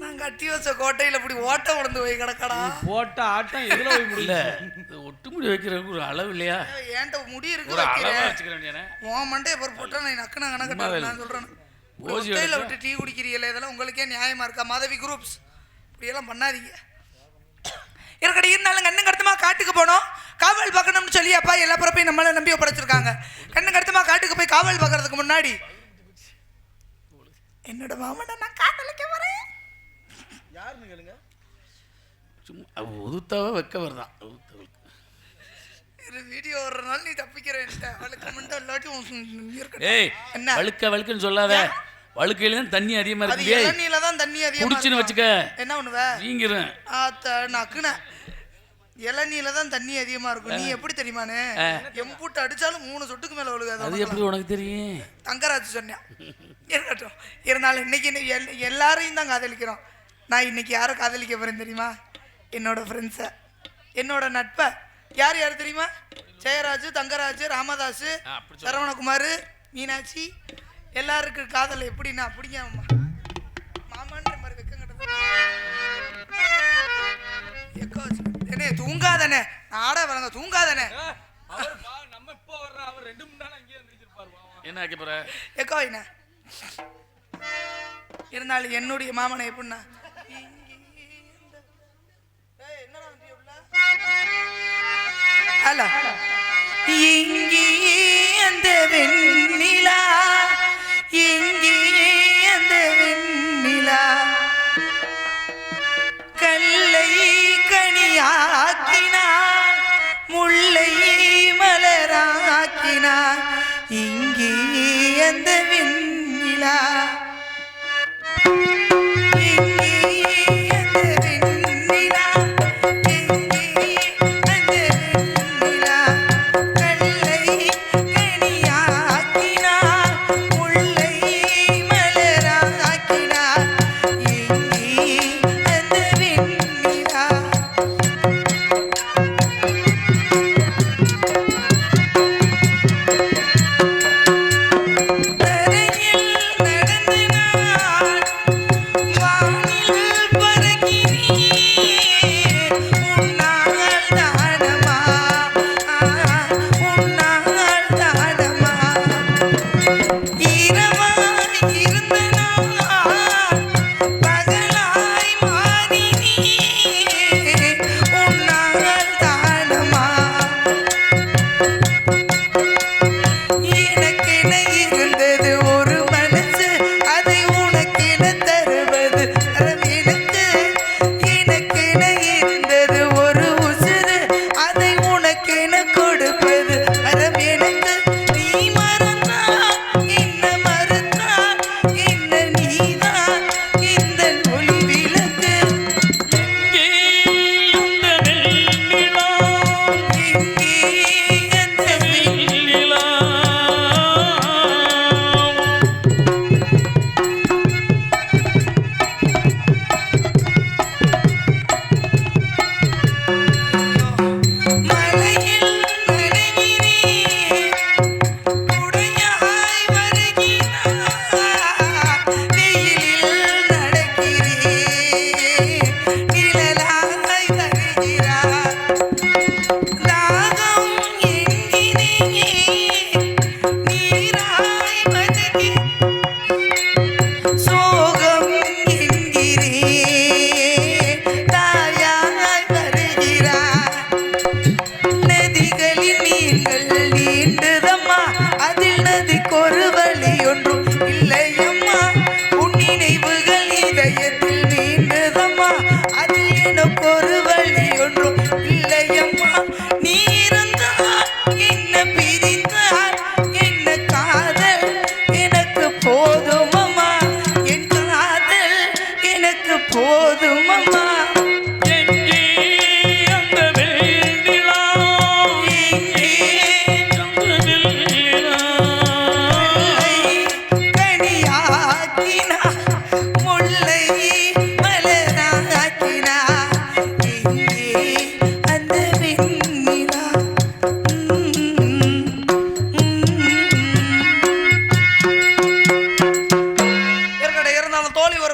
நான் கட்டி வச்ச கோட்டையில இப்படி ஓட்ட உடந்து போய் கிடக்கடா. போட்ட ஆட்டம் எதுல போய் இல்ல முடியல இது ஒட்டுமுடி வைக்கிறதுக்கு ஒரு அளவு இல்லையா? ஏன்ட்ட முடி இருக்கு ஒரு அளவா வைக்கிறேன் வச்சுக்க வேண்டியதானே? உன் மண்டைய பொறு போட்டா நான் நக்குன கணக்கு. நான் சொல்றேன். ஓசி? விட்டு டீ குடிக்கிறீங்களே இதெல்லாம் உங்களுக்கே நியாயமா இருக்கா? மாதவி குரூப்ஸ் இப்படியெல்லாம் பண்ணாதீங்க. இருக்கட்டும் இருந்தாலும் கண்ணு கருத்துமா காட்டுக்கு போனோம். காவல் பார்க்கணும்னு சொல்லி அப்பா எல்லா பிறப்பையும் நம்மள நம்பி ஒப்படைச்சிருக்காங்க. கண்ணு கருத்துமா காட்டுக்கு போய் காவல் பார்க்கறதுக்கு முன்னாடி என்னோட மாமனை நான் காதலிக்க வரேன் யாருன்னு கேளுங்க. சும்மா உதுத்தாவ வைக்க வருதான் உதுத்தவளுக்கு இது வீடியோ வர்றதுனால நீ தப்பிக்கிறேன் அவளுக்கு மட்டும் இல்லாட்டி ஏய் என்ன? வழுக்க வழுக்குன்னு சொல்லாத. வழுக்கையில தான் தண்ணி அதிகமா அது இருக்கு ஏய் இளநீல தான் தண்ணி அதிகமா இருக்கும். வச்சுக்க. என்ன பண்ணுவ? வீங்கிரும். ஆத்த நக்குன இளநீல தான் தண்ணி அதிகமா இருக்கும். நீ எப்படி தெரியுமானே எம்பூட்டு அடிச்சாலும் மூணு சொட்டுக்கு மேல விழுகாது. அது எப்படி உனக்கு தெரியும்? தங்கராஜ் சொன்னேன் இருக்கட்டும். இருந்தாலும் இன்னைக்கு இன்னைக்கு எல்- எல்லாரையும் தான் காதலிக்கிறோம். நான் இன்னைக்கு யாரை காதலிக்க போறேன் தெரியுமா? என்னோட ஃப்ரெண்ட்ஸை என்னோட நட்பை. யார் யார் தெரியுமா? ஜெயராஜ் தங்கராஜ் ராமதாஸ் சரவணகுமார் மீனாட்சி. எல்லாருக்கும் காதல் எப்படின்னா அம்மா. மாமான்ற மாதிரி வெக்கங்கட்ட. என்னே தூங்காதனே தூங்காதனே நேரம் அங்கேயே இருந்திருப்பாரு பாவம். என்ன ஆக்க போற? எக்கோ என்ன இருந்தாலும் என்னுடைய மாமனை எப்படின்னா இங்கே அந்த வெண் thank you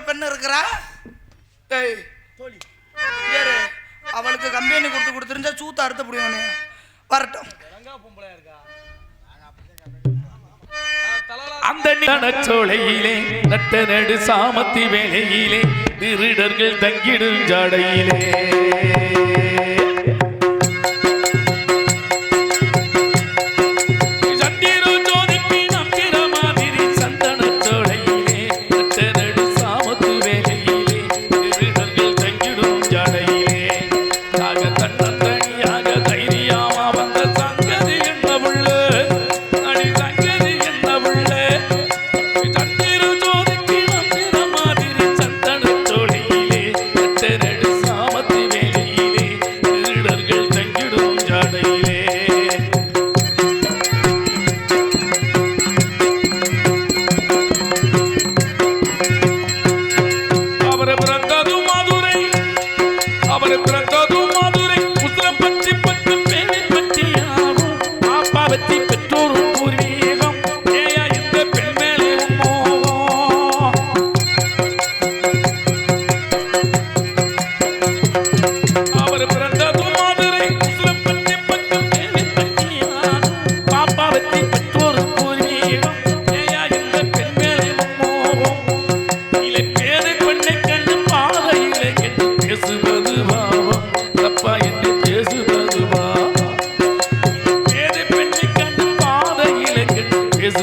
பெண்ணு இருக்கிறா ஏய் அவளுக்கு கம்பெனி கொடுத்து கொடுத்துருந்தா சூத்த அறுத்த முடியும் வரட்டும். அந்த நிலச்சோலையிலே நட்ட நடு சாமத்தி வேலையிலே திருடர்கள் தங்கிடும் ஜாடையிலே. করে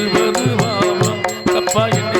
செல்வது வாமா தப்பா என்ன